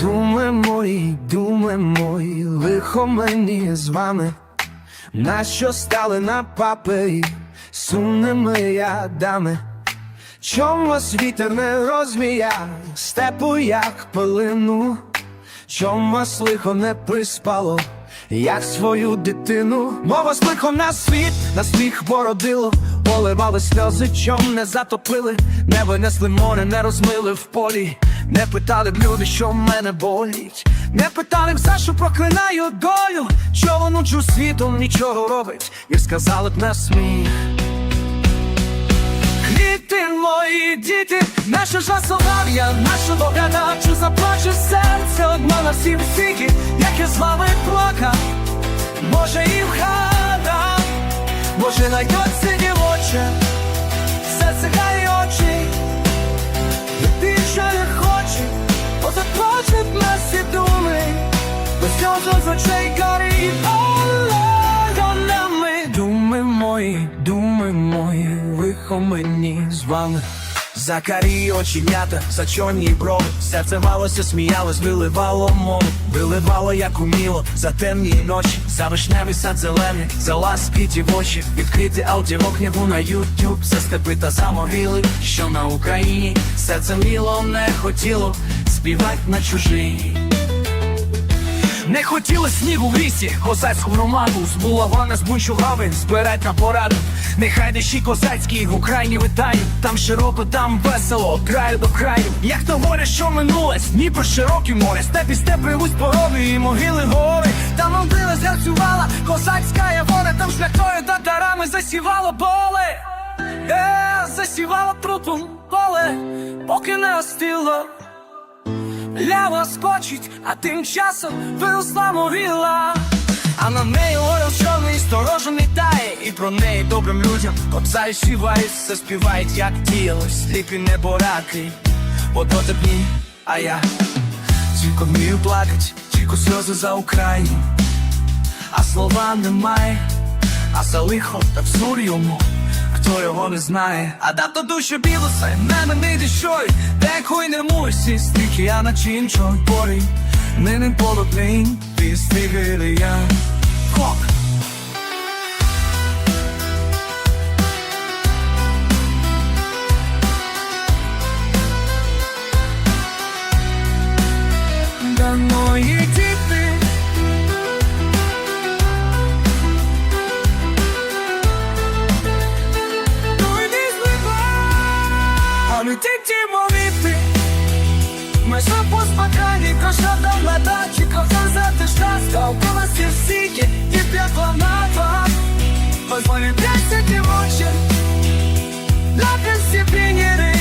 Думи мої, думи мої, лихо мені з вами, нащо стали на папері сумними ядами? Чом вас вітер не розвія, степу як пилину, чом вас лихо не приспало, як свою дитину, мова з лихо на світ, на сміх породило, поливали сльози, чом не затопили, не винесли море, не розмили в полі, не питали б люди, що в мене болить, не питали б за що проклинаю долю, чого нуджу світом нічого робить, і сказали б на сміх. Квіти мої діти, наша жасовар'я, наша догляда, чи заплаче серце одно на всім світі, як я з вами плакав, може і вгадав, може найдеться дівоче, серце хай без сльозу з очей гори і полонами. Думи мої, думи мої, лихо мені. З вами. За карі оченята, за чорні брови. Серце валося, сміялось, виливало мову. Виливало, як уміло, за темні ночі. За вишневий сад зелений, за ласки ті в очі Відкрити аудіокнигу на Ютуб За степи та самовіли, що на Україні. Серце міло не хотіло співать на чужині не хотіли снігу в лісі, козацьку громаду. З булавана з бунчугави збирать на пораду. Нехай дощі козацькі в Україні витають. Там широко, там весело, краю до краю. Як то горе, що минулось, Дніпро широкі море. Степ і степ ревуть пороги і могили гори. Там Андила зграцювала козацька явора Там шляхтою татарами засівало поле. Е, засівало трупом поле, поки не остило Лява скочить, а тим часом виросла могила. А на неї орел чорний сторожений тає І про неї добрим людям кобзають співають, все співають, як діялось, сліпі небораки, бо дотепні, а я тільки вмію плакать, тільки сльози за Україну, а слова немає, а за лихо так взур йому. Хто його не знає, а дато душу білоса, мене не дішой, декуй не мусі, стільки я на чинчой порі, не не полотнень, ти стигили я. Ті молити. Ми що по спокійні, коша до ледачі, кохан за щастя, у нас є всі, і п'ятла на два. Позволі десять і мочі, на всі пінєри,